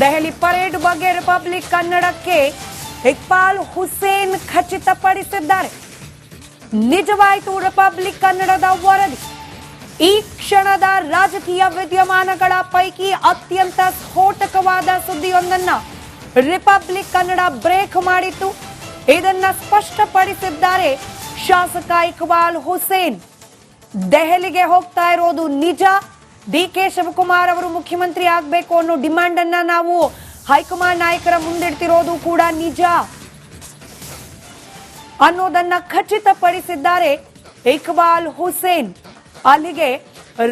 Delhi parade ಬಗ್ಗೆ Republic ಕನ್ನಡಕ್ಕೆ ಇಕ್ಬಾಲ್ ಹುಸೇನ್ ಖಚಿತಪಡಿಸಿದ್ದಾರೆ. ನಿಜವಾಯಿತು ರಿಪಬ್ಲಿಕ್ ಕನ್ನಡದ ವರದಿ. ಈ ಕ್ಷಣದ ರಾಜಕೀಯ ವಿದ್ಯಮಾನಗಳ ಪೈಕಿ ಅತ್ಯಂತ ಸ್ಫೋಟಕವಾದ ಸುದ್ದಿಯೊಂದನ್ನ ರಿಪಬ್ಲಿಕ್ ಕನ್ನಡ ಬ್ರೇಕ್ ಮಾಡಿತ್ತು. ಇದನ್ನ ಸ್ಪಷ್ಟಪಡಿಸಿದ್ದಾರೆ ಶಾಸಕ ಇಕ್ಬಾಲ್ ಹುಸೇನ್. ದೆಹಲಿಗೆ ಹೋಗ್ತಾ ಇರೋದು ನಿಜ ಡಿ ಕೆ ಶಿವಕುಮಾರ್ ಅವರು ಮುಖ್ಯಮಂತ್ರಿ ಆಗಬೇಕು ಅನ್ನೋ ಡಿಮ್ಯಾಂಡ್ ಅನ್ನ ನಾವು ಹೈಕಮಾಂಡ್ ನಾಯಕರ ಮುಂದಿಡ್ತಿರೋದು ಕೂಡ ನಿಜ. ಅನ್ನೋದನ್ನ ಖಚಿತಪಡಿಸಿದ್ದಾರೆ ಇಕ್ಬಾಲ್ ಹುಸೇನ್. ಅಲ್ಲಿಗೆ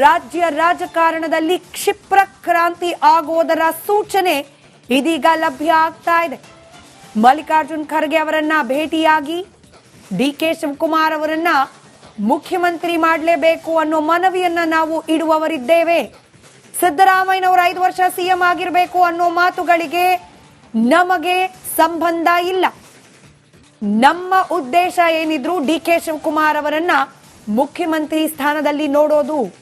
ರಾಜ್ಯ ರಾಜಕಾರಣದಲ್ಲಿ ಕ್ಷಿಪ್ರ ಕ್ರಾಂತಿ ಆಗುವುದರ ಸೂಚನೆ ಇದೀಗ ಲಭ್ಯ ಆಗ್ತಾ ಇದೆ. ಮಲ್ಲಿಕಾರ್ಜುನ್ ಖರ್ಗೆ ಅವರನ್ನ ಭೇಟಿಯಾಗಿ ಡಿ ಕೆ ಶಿವಕುಮಾರ್ ಅವರನ್ನ ಮುಖ್ಯಮಂತ್ರಿ ಮಾಡಲೇಬೇಕು ಅನ್ನೋ ಮನವಿಯನ್ನ ನಾವು ಇಡುವವರಿದ್ದೇವೆ. ಸಿದ್ದರಾಮಯ್ಯನವರು ಐದು ವರ್ಷ ಸಿಎಂ ಆಗಿರಬೇಕು ಅನ್ನೋ ಮಾತುಗಳಿಗೆ ನಮಗೆ ಸಂಬಂಧ ಇಲ್ಲ. ನಮ್ಮ ಉದ್ದೇಶ ಏನಿದ್ರು ಡಿ ಕೆ ಶಿವಕುಮಾರ್ ಅವರನ್ನ ಮುಖ್ಯಮಂತ್ರಿ ಸ್ಥಾನದಲ್ಲಿ ನೋಡೋದು.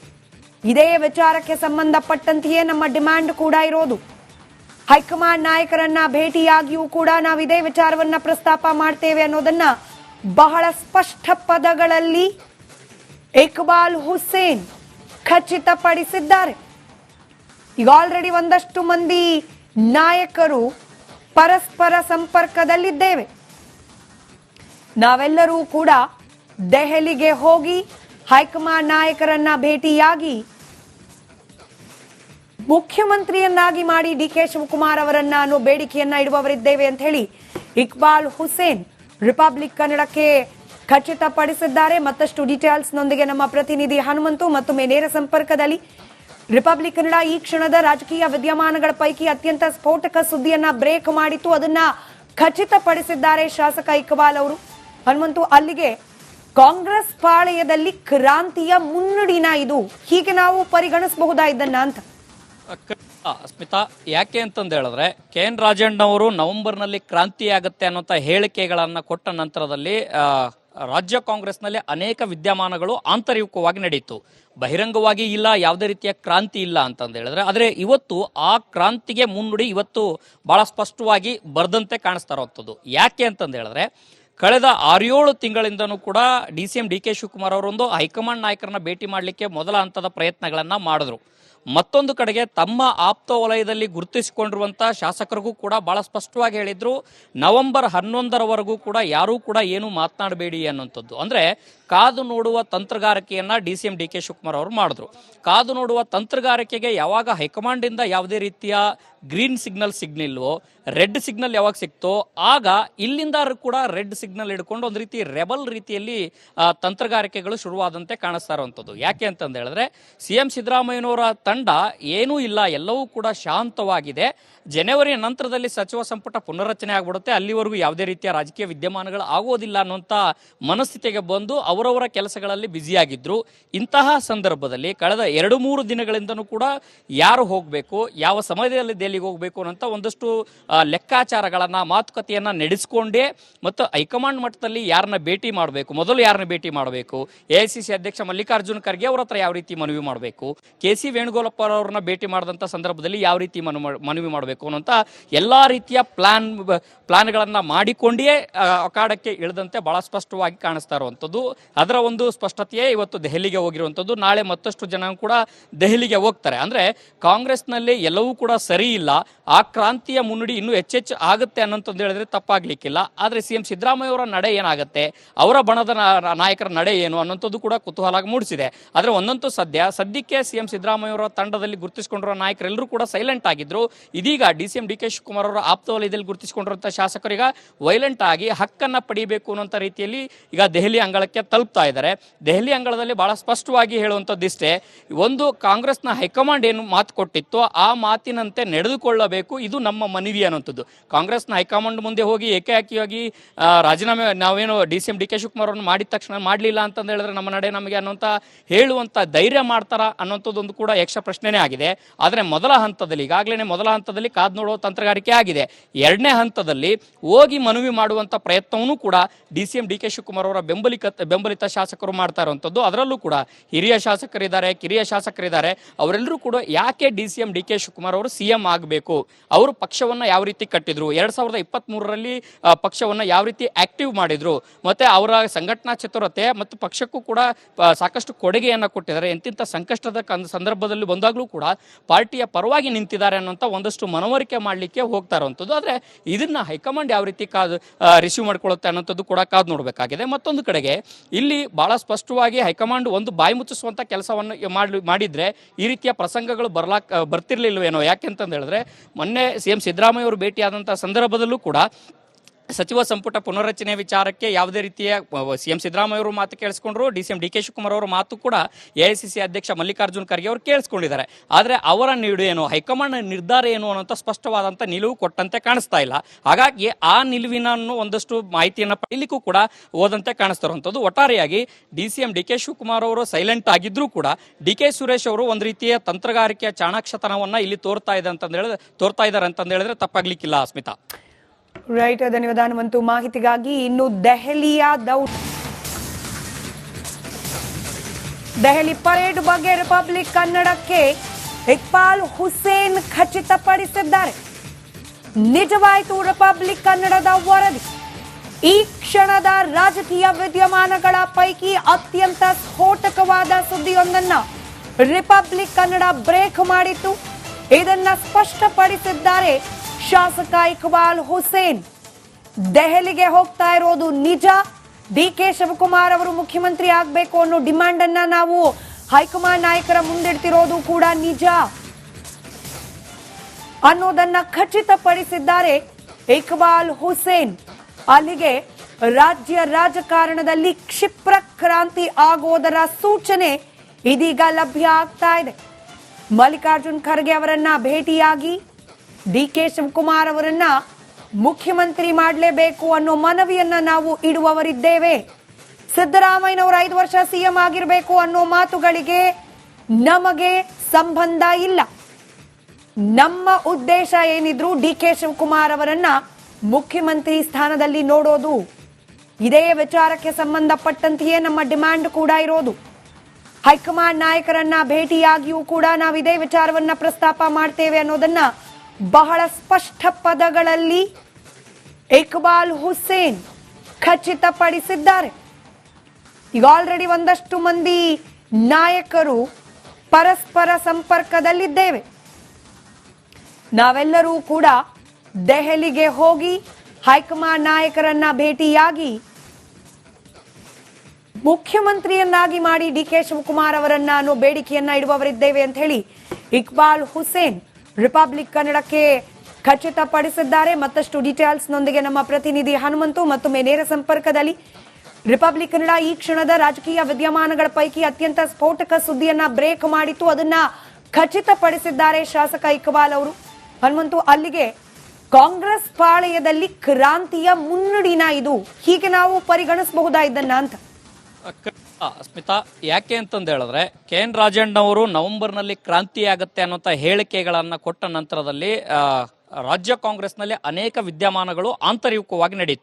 ಇದೇ ವಿಚಾರಕ್ಕೆ ಸಂಬಂಧಪಟ್ಟಂತೆಯೇ ನಮ್ಮ ಡಿಮ್ಯಾಂಡ್ ಕೂಡ ಇರೋದು. ಹೈಕಮಾಂಡ್ ನಾಯಕರನ್ನ ಭೇಟಿಯಾಗಿಯೂ ಕೂಡ ನಾವು ಇದೇ ವಿಚಾರವನ್ನ ಪ್ರಸ್ತಾಪ ಮಾಡ್ತೇವೆ ಅನ್ನೋದನ್ನ ಬಹಳ ಸ್ಪಷ್ಟ ಪದಗಳಲ್ಲಿ ಇಕ್ಬಾಲ್ ಹುಸೇನ್ ಖಚಿತಪಡಿಸಿದ್ದಾರೆ. ಈಗ ಆಲ್ರೆಡಿ ಒಂದಷ್ಟು ಮಂದಿ ನಾಯಕರು ಪರಸ್ಪರ ಸಂಪರ್ಕದಲ್ಲಿದ್ದೇವೆ. ನಾವೆಲ್ಲರೂ ಕೂಡ ದೆಹಲಿಗೆ ಹೋಗಿ ಹೈಕಮಾಂಡ್ ನಾಯಕರನ್ನ ಭೇಟಿಯಾಗಿ ಮುಖ್ಯಮಂತ್ರಿಯನ್ನಾಗಿ ಮಾಡಿ ಡಿ ಕೆ ಶಿವಕುಮಾರ್ ಅವರನ್ನ ಅನ್ನೋ ಬೇಡಿಕೆಯನ್ನ ಇಡುವವರಿದ್ದೇವೆ ಅಂತ ಹೇಳಿ ಇಕ್ಬಾಲ್ ಹುಸೇನ್ ರಿಪಬ್ಲಿಕ್ ಕನ್ನಡಕ್ಕೆ ಖಚಿತಪಡಿಸಿದ್ದಾರೆ. ಮತ್ತಷ್ಟು ಡೀಟೇಲ್ಸ್ ನೊಂದಿಗೆ ನಮ್ಮ ಪ್ರತಿನಿಧಿ ಹನುಮಂತು ಮತ್ತೊಮ್ಮೆ ನೇರ ಸಂಪರ್ಕದಲ್ಲಿ. ರಿಪಬ್ಲಿಕ್ ಕನ್ನಡ ಈ ಕ್ಷಣದ ರಾಜಕೀಯ ವಿದ್ಯಮಾನಗಳ ಪೈಕಿ ಅತ್ಯಂತ ಸ್ಫೋಟಕ ಸುದ್ದಿಯನ್ನ ಬ್ರೇಕ್ ಮಾಡಿತ್ತು. ಅದನ್ನ ಖಚಿತಪಡಿಸಿದ್ದಾರೆ ಶಾಸಕ ಇಕ್ಬಾಲ್ ಅವರು. ಹನುಮಂತು, ಅಲ್ಲಿಗೆ ಕಾಂಗ್ರೆಸ್ ಪಾಳೆಯದಲ್ಲಿ ಕ್ರಾಂತಿಯ ಮುನ್ನುಡಿನ ಇದು. ಹೀಗೆ ನಾವು ಪರಿಗಣಿಸಬಹುದಾ ಇದನ್ನ ಅಂತ ಸ್ಮಿತಾ, ಯಾಕೆ ಅಂತಂದು ಹೇಳಿದ್ರೆ, ಕೆ ಎನ್ ರಾಜಣ್ಣವರು ನವೆಂಬರ್ನಲ್ಲಿ ಕ್ರಾಂತಿ ಆಗುತ್ತೆ ಅನ್ನೋಂಥ ಹೇಳಿಕೆಗಳನ್ನು ಕೊಟ್ಟ ನಂತರದಲ್ಲಿ ರಾಜ್ಯ ಕಾಂಗ್ರೆಸ್ನಲ್ಲಿ ಅನೇಕ ವಿದ್ಯಮಾನಗಳು ಆಂತರಿಕವಾಗಿ ನಡೆಯಿತು. ಬಹಿರಂಗವಾಗಿ ಇಲ್ಲ, ಯಾವುದೇ ರೀತಿಯ ಕ್ರಾಂತಿ ಇಲ್ಲ ಅಂತಂದು ಹೇಳಿದ್ರೆ, ಆದರೆ ಇವತ್ತು ಆ ಕ್ರಾಂತಿಗೆ ಮುನ್ನುಡಿ ಇವತ್ತು ಬಹಳ ಸ್ಪಷ್ಟವಾಗಿ ಬರೆದಂತೆ ಕಾಣಿಸ್ತಾ ಯಾಕೆ ಅಂತಂದು ಹೇಳಿದ್ರೆ, ಕಳೆದ ಆರೇಳು ತಿಂಗಳಿಂದನೂ ಕೂಡ D C M D K Shivakumar ಅವರೊಂದು ಹೈಕಮಾಂಡ್ ನಾಯಕರನ್ನ ಭೇಟಿ ಮಾಡಲಿಕ್ಕೆ ಮೊದಲ ಹಂತದ ಪ್ರಯತ್ನಗಳನ್ನು ಮಾಡಿದ್ರು. ಮತ್ತೊಂದು ಕಡೆಗೆ ತಮ್ಮ ಆಪ್ತ ವಲಯದಲ್ಲಿ ಗುರುತಿಸಿಕೊಂಡಿರುವಂಥ ಶಾಸಕರಿಗೂ ಕೂಡ ಬಹಳ ಸ್ಪಷ್ಟವಾಗಿ ಹೇಳಿದ್ರು. ನವೆಂಬರ್ ಹನ್ನೊಂದರವರೆಗೂ ಕೂಡ ಯಾರೂ ಕೂಡ ಏನು ಮಾತನಾಡಬೇಡಿ ಅನ್ನುವಂಥದ್ದು. ಅಂದ್ರೆ ಕಾದು ನೋಡುವ ತಂತ್ರಗಾರಿಕೆಯನ್ನ D C M D K Shivakumar ಅವರು ಮಾಡಿದ್ರು. ಕಾದು ನೋಡುವ ತಂತ್ರಗಾರಿಕೆಗೆ ಯಾವಾಗ ಹೈಕಮಾಂಡಿಂದ ಯಾವುದೇ ರೀತಿಯ ಗ್ರೀನ್ ಸಿಗ್ನಲ್ ಸಿಗ್ನಿಲ್ವೋ ರೆಡ್ ಸಿಗ್ನಲ್ ಯಾವಾಗ ಸಿಕ್ತೋ, ಆಗ ಇಲ್ಲಿಂದ ಕೂಡ ರೆಡ್ ಸಿಗ್ನಲ್ ಹಿಡ್ಕೊಂಡು ಒಂದು ರೀತಿ ರೆಬಲ್ ರೀತಿಯಲ್ಲಿ ತಂತ್ರಗಾರಿಕೆಗಳು ಶುರುವಾದಂತೆ ಕಾಣಿಸ್ತಾ ಇರುವಂಥದ್ದು. ಯಾಕೆ ಅಂತಂದು ಹೇಳಿದ್ರೆ ಸಿ ಎಂ ಸಿದ್ದರಾಮಯ್ಯನವರ ತಂಡ ಏನೂ ಇಲ್ಲ, ಎಲ್ಲವೂ ಕೂಡ ಶಾಂತವಾಗಿದೆ. ಜನವರಿ ನಂತರದಲ್ಲಿ ಸಚಿವ ಸಂಪುಟ ಪುನರ್ರಚನೆ ಆಗ್ಬಿಡುತ್ತೆ. ಅಲ್ಲಿವರೆಗೂ ಯಾವುದೇ ರೀತಿಯ ರಾಜಕೀಯ ವಿದ್ಯಮಾನಗಳು ಆಗೋದಿಲ್ಲ ಅನ್ನುವಂಥ ಮನಸ್ಥಿತಿಗೆ ಬಂದು ಅವರವರ ಕೆಲಸಗಳಲ್ಲಿ ಬ್ಯುಸಿಯಾಗಿದ್ರು. ಇಂತಹ ಸಂದರ್ಭದಲ್ಲಿ ಕಳೆದ ಎರಡು ಮೂರು ದಿನಗಳಿಂದನೂ ಕೂಡ ಯಾರು ಹೋಗಬೇಕು, ಯಾವ ಸಮಯದಲ್ಲಿ ದೆಹಲಿಗೆ ಹೋಗಬೇಕು ಅನ್ನೋಂಥ ಒಂದಷ್ಟು ಲೆಕ್ಕಾಚಾರಗಳನ್ನು, ಮಾತುಕತೆಯನ್ನು ನಡೆಸಿಕೊಂಡೇ ಮತ್ತು ಹೈಕಮಾಂಡ್ ಮಟ್ಟದಲ್ಲಿ ಯಾರನ್ನ ಭೇಟಿ ಮಾಡಬೇಕು, ಮೊದಲು ಯಾರನ್ನ ಭೇಟಿ ಮಾಡಬೇಕು ಎ ಅಧ್ಯಕ್ಷ ಮಲ್ಲಿಕಾರ್ಜುನ ಖರ್ಗೆ ಅವರ ಹತ್ರ ಯಾವ ರೀತಿ ಮನವಿ ಮಾಡಬೇಕು, ಕೆ ಸಿ ಅವರನ್ನ ಭೇಟಿ ಮಾಡಿದಂಥ ಸಂದರ್ಭದಲ್ಲಿ ಯಾವ ರೀತಿ ಮನು ಮನವಿ ಮಾಡಬೇಕು ಅನ್ನೋಂಥ ಎಲ್ಲಾ ರೀತಿಯ ಪ್ಲಾನ್ ಪ್ಲಾನ್ಗಳನ್ನು ಮಾಡಿಕೊಂಡೇ ಆ, ಅಖಾಡಕ್ಕೆ ಇಳಿದಂತೆ ಬಹಳ ಸ್ಪಷ್ಟವಾಗಿ ಕಾಣಿಸ್ತಾ ಇರುವಂಥದ್ದು ಅದರ ಒಂದು ಸ್ಪಷ್ಟತೆಯೇ ಇವತ್ತು ದೆಹಲಿಗೆ ಹೋಗಿರುವಂಥದ್ದು ನಾಳೆ ಮತ್ತಷ್ಟು ಜನ ಕೂಡ ದೆಹಲಿಗೆ ಹೋಗ್ತಾರೆ. ಅಂದ್ರೆ ಕಾಂಗ್ರೆಸ್ನಲ್ಲಿ ಎಲ್ಲವೂ ಕೂಡ ಸರಿ ಇಲ್ಲ. ಆ ಕ್ರಾಂತಿಯ ಮುನ್ನುಡಿ ಇನ್ನೂ ಹೆಚ್ಚೆಚ್ಚು ಆಗುತ್ತೆ ಅನ್ನೋಂಥದ್ದು ಹೇಳಿದ್ರೆ ತಪ್ಪಾಗ್ಲಿಕ್ಕಿಲ್ಲ. ಆದ್ರೆ ಸಿ ಎಂ ಸಿದ್ದರಾಮಯ್ಯ ಅವರ ನಡೆ ಏನಾಗುತ್ತೆ? ಅವರ ಬಣದ ನಾಯಕರ ನಡೆ ಏನು ಅನ್ನೋಂಥದ್ದು ಕೂಡ ಕುತೂಹಲ ಮೂಡಿಸಿದೆ. ಆದ್ರೆ ಒಂದಂತೂ ಸದ್ಯ ಸದ್ಯಕ್ಕೆ ಸಿ ಎಂ ಸಿದ್ದರಾಮಯ್ಯ ಅವರ ತಂಡದಲ್ಲಿ ಗುರುತಿಸಿಕೊಂಡಿರೋ ನಾಯಕರೆಲ್ಲರೂ ಕೂಡ ಸೈಲೆಂಟ್ ಆಗಿದ್ರು. ಇದೀಗ D C M D K Shivakumar ಅವರ ಆಪ್ತ ವಲಯದಲ್ಲಿ ಗುರುತಿಸಿಕೊಂಡಿರುವಂತಹ ಶಾಸಕರೀಗ ವೈಲೆಂಟ್ ಆಗಿ ಹಕ್ಕನ್ನ ಪಡೀಬೇಕು ಅನ್ನೋಂಥ ರೀತಿಯಲ್ಲಿ ಈಗ ದೆಹಲಿ ಅಂಗಳಕ್ಕೆ ತಲುಪ್ತಾ ಇದ್ದಾರೆ. ದೆಹಲಿ ಅಂಗಳದಲ್ಲಿ ಬಹಳ ಸ್ಪಷ್ಟವಾಗಿ ಹೇಳುವಂಥದ್ದಿಷ್ಟೇ ಒಂದು ಕಾಂಗ್ರೆಸ್ನ ಹೈಕಮಾಂಡ್ ಏನು ಮಾತು ಕೊಟ್ಟಿತ್ತು ಆ ಮಾತಿನಂತೆ ನಡೆದುಕೊಳ್ಳಬೇಕು, ಇದು ನಮ್ಮ ಮನವಿ ಅನ್ನುವಂಥದ್ದು. ಕಾಂಗ್ರೆಸ್ನ ಹೈಕಮಾಂಡ್ ಮುಂದೆ ಹೋಗಿ ಏಕಾಏಕಿಯಾಗಿ ರಾಜೀನಾಮೆ ನಾವೇನು D C M D K Shivakumar ಅವ್ರನ್ನ ಮಾಡಿದ ತಕ್ಷಣ ಮಾಡಲಿಲ್ಲ ಅಂತಂದು ಹೇಳಿದ್ರೆ ನಮ್ಮ ನಡೆ ನಮಗೆ ಅನ್ನುವಂತ ಹೇಳುವಂಥ ಧೈರ್ಯ ಮಾಡ್ತಾರ ಅನ್ನೋಂಥದ್ದೊಂದು ಕೂಡ ಯಕ್ಷ ಪ್ರಶ್ನೆನೇ ಆಗಿದೆ. ಆದರೆ ಮೊದಲ ಹಂತದಲ್ಲಿ ಈಗಾಗಲೇ ಮೊದಲ ಹಂತದಲ್ಲಿ ಕಾದ್ ನೋಡುವ ತಂತ್ರಗಾರಿಕೆ ಆಗಿದೆ. ಎರಡನೇ ಹಂತದಲ್ಲಿ ಹೋಗಿ ಮನವಿ ಮಾಡುವಂಥ ಪ್ರಯತ್ನವೂ ಕೂಡ D C M D K Shivakumar ಅವರ ಬೆಂಬಲಿಕ, ಬೆಂಬಲಿತ ಶಾಸಕರು ಮಾಡ್ತಾ ಇರುವಂಥದ್ದು ಅದರಲ್ಲೂ ಕೂಡ ಹಿರಿಯ ಶಾಸಕರಿದ್ದಾರೆ, ಕಿರಿಯ ಶಾಸಕರಿದ್ದಾರೆ. ಅವರೆಲ್ಲರೂ ಕೂಡ ಯಾಕೆ D C M D K Shivakumar ಅವರು ಸಿ ಎಂ ಆಗಬೇಕು? ಅವರು ಪಕ್ಷವನ್ನ ಯಾವ ರೀತಿ ಕಟ್ಟಿದ್ರು? ಎರಡು ಸಾವಿರದ ಇಪ್ಪತ್ತ್ ಮೂರರಲ್ಲಿ ಪಕ್ಷವನ್ನ ಯಾವ ರೀತಿ ಆಕ್ಟಿವ್ ಮಾಡಿದ್ರು? ಮತ್ತೆ ಅವರ ಸಂಘಟನಾ ಚತುರತೆ ಮತ್ತು ಪಕ್ಷಕ್ಕೂ ಕೂಡ ಸಾಕಷ್ಟು ಕೊಡುಗೆಯನ್ನು ಕೊಟ್ಟಿದ್ದಾರೆ. ಎಂತಿಂಥ ಸಂಕಷ್ಟದ ಕನ್- ಸಂದರ್ಭದಲ್ಲಿ ಬಂದಾಗಲೂ ಕೂಡ ಪಾರ್ಟಿಯ ಪರವಾಗಿ ನಿಂತಿದ್ದಾರೆ ಅನ್ನೋಂಥ ಒಂದಷ್ಟು ಮನವರಿಕೆ ಮಾಡಲಿಕ್ಕೆ ಹೋಗ್ತಾ ಇರುವಂಥದ್ದು. ಆದರೆ ಇದನ್ನು ಹೈಕಮಾಂಡ್ ಯಾವ ರೀತಿ ಕಾದು ರಿಸೀವ್ ಮಾಡ್ಕೊಳ್ಳುತ್ತೆ ಅನ್ನೋಂಥದ್ದು ಕೂಡ ಕಾದು ನೋಡಬೇಕಾಗಿದೆ. ಮತ್ತೊಂದು ಕಡೆಗೆ ಇಲ್ಲಿ ಭಾಳ ಸ್ಪಷ್ಟವಾಗಿ ಹೈಕಮಾಂಡ್ ಒಂದು ಬಾಯಿ ಮುಚ್ಚಿಸುವಂಥ ಕೆಲಸವನ್ನು ಮಾಡಿ ಮಾಡಿದರೆ ಈ ರೀತಿಯ ಪ್ರಸಂಗಗಳು ಬರ್ಲಾಕ್, ಬರ್ತಿರ್ಲಿಲ್ವೇನೋ? ಯಾಕೆಂತಂದು ಹೇಳಿದ್ರೆ ಮೊನ್ನೆ ಸಿ ಎಂ ಸಿದ್ದರಾಮಯ್ಯ ಅವರು ಭೇಟಿಯಾದಂಥ ಸಂದರ್ಭದಲ್ಲೂ ಕೂಡ ಸಚಿವ ಸಂಪುಟ ಪುನರ್ರಚನೆ ವಿಚಾರಕ್ಕೆ ಯಾವುದೇ ರೀತಿಯ ಸಿ ಎಂ ಸಿದ್ದರಾಮಯ್ಯ ಅವರು ಮಾತು ಕೇಳಿಸ್ಕೊಂಡ್ರು, D C M D K Shivakumar ಅವರ ಮಾತು ಕೂಡ ಎಐಸಿಸಿ ಅಧ್ಯಕ್ಷ ಮಲ್ಲಿಕಾರ್ಜುನ್ ಖರ್ಗೆ ಅವರು ಕೇಳಿಸ್ಕೊಂಡಿದ್ದಾರೆ. ಆದರೆ ಅವರ ನೀಡು ಏನು, ಹೈಕಮಾಂಡ್ ನಿರ್ಧಾರ ಏನು ಅನ್ನೋಂಥ ಸ್ಪಷ್ಟವಾದಂಥ ನಿಲುವು ಕೊಟ್ಟಂತೆ ಕಾಣಿಸ್ತಾ ಇಲ್ಲ. ಹಾಗಾಗಿ ಆ ನಿಲುವಿನನ್ನು ಒಂದಷ್ಟು ಮಾಹಿತಿಯನ್ನು ಪಡೀಲಿಕ್ಕೂ ಕೂಡ ಹೋದಂತೆ ಕಾಣಿಸ್ತಿರುವಂಥದ್ದು ಒಟ್ಟಾರೆಯಾಗಿ D C M D K Shivakumar ಅವರು ಸೈಲೆಂಟ್ ಆಗಿದ್ರೂ ಕೂಡ ಡಿ ಕೆ ಸುರೇಶ್ ಅವರು ಒಂದು ರೀತಿಯ ತಂತ್ರಗಾರಿಕೆಯ ಚಾಣಾಕ್ಷತನವನ್ನು ಇಲ್ಲಿ ತೋರ್ತಾ ಇದೆ ಅಂತಂದು ಹೇಳಿದ್ರೆ ತೋರ್ತಾ ಇದ್ದಾರೆ ಅಂತಂದು ಹೇಳಿದ್ರೆ ತಪ್ಪಾಗ್ಲಿಕ್ಕಿಲ್ಲ, ಅಸ್ಮಿತಾ. ರೈಟ್ ಧನ್ಯವಾದ ಹನುಮಂತು ಮಾಹಿತಿಗಾಗಿ ಇನ್ನು ದೆಹಲಿಯ ದೌಟ್ ದೆಹಲಿ ಪರೇಡ್ ಬಗ್ಗೆ ರಿಪಬ್ಲಿಕ್ ಕನ್ನಡಕ್ಕೆ ಇಕ್ಬಾಲ್ ಹುಸೇನ್ ಖಚಿತಪಡಿಸಿದ್ದಾರೆ. ನಿಜವಾಯಿತು ರಿಪಬ್ಲಿಕ್ ಕನ್ನಡದ ವರದಿ. ಈ ಕ್ಷಣದ ರಾಜಕೀಯ ವಿದ್ಯಮಾನಗಳ ಪೈಕಿ ಅತ್ಯಂತ ಸ್ಫೋಟಕವಾದ ಸುದ್ದಿಯೊಂದನ್ನ ರಿಪಬ್ಲಿಕ್ ಕನ್ನಡ ಬ್ರೇಕ್ ಮಾಡಿತ್ತು. ಇದನ್ನ ಸ್ಪಷ್ಟಪಡಿಸಿದ್ದಾರೆ ಶಾಸಕ ಇಕ್ಬಾಲ್ ಹುಸೇನ್. ದೆಹಲಿಗೆ ಹೋಗ್ತಾ ಇರೋದು ನಿಜ. ಡಿ ಕೆ ಶಿವಕುಮಾರ್ ಅವರು ಮುಖ್ಯಮಂತ್ರಿ ಆಗಬೇಕು ಅನ್ನೋ ಡಿಮ್ಯಾಂಡ್ ಅನ್ನ ನಾವು ಹೈಕಮಾಂಡ್ ನಾಯಕರ ಮುಂದಿಡ್ತಿರೋದು ಕೂಡ ನಿಜ. ಅನ್ನೋದನ್ನ ಖಚಿತಪಡಿಸಿದ್ದಾರೆ ಇಕ್ಬಾಲ್ ಹುಸೇನ್. ಅಲ್ಲಿಗೆ ರಾಜ್ಯ ರಾಜಕಾರಣದಲ್ಲಿ ಕ್ಷಿಪ್ರ ಕ್ರಾಂತಿ ಆಗೋದರ ಸೂಚನೆ ಇದೀಗ ಲಭ್ಯ ಆಗ್ತಾ ಇದೆ. ಮಲ್ಲಿಕಾರ್ಜುನ್ ಖರ್ಗೆ ಅವರನ್ನ ಭೇಟಿಯಾಗಿ ಡಿ ಕೆ ಶಿವಕುಮಾರ್ ಅವರನ್ನ ಮುಖ್ಯಮಂತ್ರಿ ಮಾಡಲೇಬೇಕು ಅನ್ನೋ ಮನವಿಯನ್ನ ನಾವು ಇಡುವವರಿದ್ದೇವೆ. ಸಿದ್ದರಾಮಯ್ಯನವರು ಐದು ವರ್ಷ ಸಿಎಂ ಆಗಿರಬೇಕು ಅನ್ನೋ ಮಾತುಗಳಿಗೆ ನಮಗೆ ಸಂಬಂಧ ಇಲ್ಲ. ನಮ್ಮ ಉದ್ದೇಶ ಏನಿದ್ರು ಡಿ ಕೆ ಶಿವಕುಮಾರ್ ಅವರನ್ನ ಮುಖ್ಯಮಂತ್ರಿ ಸ್ಥಾನದಲ್ಲಿ ನೋಡೋದು. ಇದೇ ವಿಚಾರಕ್ಕೆ ಸಂಬಂಧಪಟ್ಟಂತೆಯೇ ನಮ್ಮ ಡಿಮ್ಯಾಂಡ್ ಕೂಡ ಇರೋದು. ಹೈಕಮಾಂಡ್ ನಾಯಕರನ್ನ ಭೇಟಿಯಾಗಿಯೂ ಕೂಡ ನಾವು ಇದೇ ವಿಚಾರವನ್ನ ಪ್ರಸ್ತಾಪ ಮಾಡ್ತೇವೆ ಅನ್ನೋದನ್ನ ಬಹಳ ಸ್ಪಷ್ಟ ಪದಗಳಲ್ಲಿ ಇಕ್ಬಾಲ್ ಹುಸೇನ್ ಖಚಿತಪಡಿಸಿದ್ದಾರೆ. ಈಗ ಆಲ್ರೆಡಿ ಒಂದಷ್ಟು ಮಂದಿ ನಾಯಕರು ಪರಸ್ಪರ ಸಂಪರ್ಕದಲ್ಲಿದ್ದೇವೆ. ನಾವೆಲ್ಲರೂ ಕೂಡ ದೆಹಲಿಗೆ ಹೋಗಿ ಹೈಕಮಾಂಡ್ ನಾಯಕರನ್ನ ಭೇಟಿಯಾಗಿ ಮುಖ್ಯಮಂತ್ರಿಯನ್ನಾಗಿ ಮಾಡಿ ಡಿ ಕೆ ಶಿವಕುಮಾರ್ ಅವರನ್ನ ಅನ್ನೋ ಬೇಡಿಕೆಯನ್ನ ಇಡುವವರಿದ್ದೇವೆ ಅಂತ ಹೇಳಿ ಇಕ್ಬಾಲ್ ಹುಸೇನ್ ರಿಪಬ್ಲಿಕ್ ಕನ್ನಡಕ್ಕೆ ಖಚಿತಪಡಿಸಿದ್ದಾರೆ. ಮತ್ತಷ್ಟು ಡೀಟೇಲ್ಸ್ ನೊಂದಿಗೆ ನಮ್ಮ ಪ್ರತಿನಿಧಿ ಹನುಮಂತು ಮತ್ತೊಮ್ಮೆ ನೇರ ಸಂಪರ್ಕದಲ್ಲಿ. ರಿಪಬ್ಲಿಕ್ ಕನ್ನಡ ಈ ಕ್ಷಣದ ರಾಜಕೀಯ ವಿದ್ಯಮಾನಗಳ ಪೈಕಿ ಅತ್ಯಂತ ಸ್ಫೋಟಕ ಸುದ್ದಿಯನ್ನ ಬ್ರೇಕ್ ಮಾಡಿತ್ತು. ಅದನ್ನ ಖಚಿತಪಡಿಸಿದ್ದಾರೆ ಶಾಸಕ ಇಕ್ಬಾಲ್ ಅವರು. ಹನುಮಂತು, ಅಲ್ಲಿಗೆ ಕಾಂಗ್ರೆಸ್ ಪಾಳಯದಲ್ಲಿ ಕ್ರಾಂತಿಯ ಮುನ್ನುಡಿನ ಇದು. ಹೀಗೆ ನಾವು ಪರಿಗಣಿಸಬಹುದಾ ಇದನ್ನ ಅಂತ ಸ್ಮಿತಾ, ಯಾಕೆ ಅಂತಂದು ಹೇಳಿದ್ರೆ, ಕೆ ಎನ್ ರಾಜಣ್ಣವರು ನವೆಂಬರ್ನಲ್ಲಿ ಕ್ರಾಂತಿ ಆಗುತ್ತೆ ಅನ್ನೋಂಥ ಹೇಳಿಕೆಗಳನ್ನು ಕೊಟ್ಟ ನಂತರದಲ್ಲಿ ರಾಜ್ಯ ಕಾಂಗ್ರೆಸ್ನಲ್ಲಿ ಅನೇಕ ವಿದ್ಯಮಾನಗಳು ಆಂತರಿಕವಾಗಿ ನಡೆಯಿತು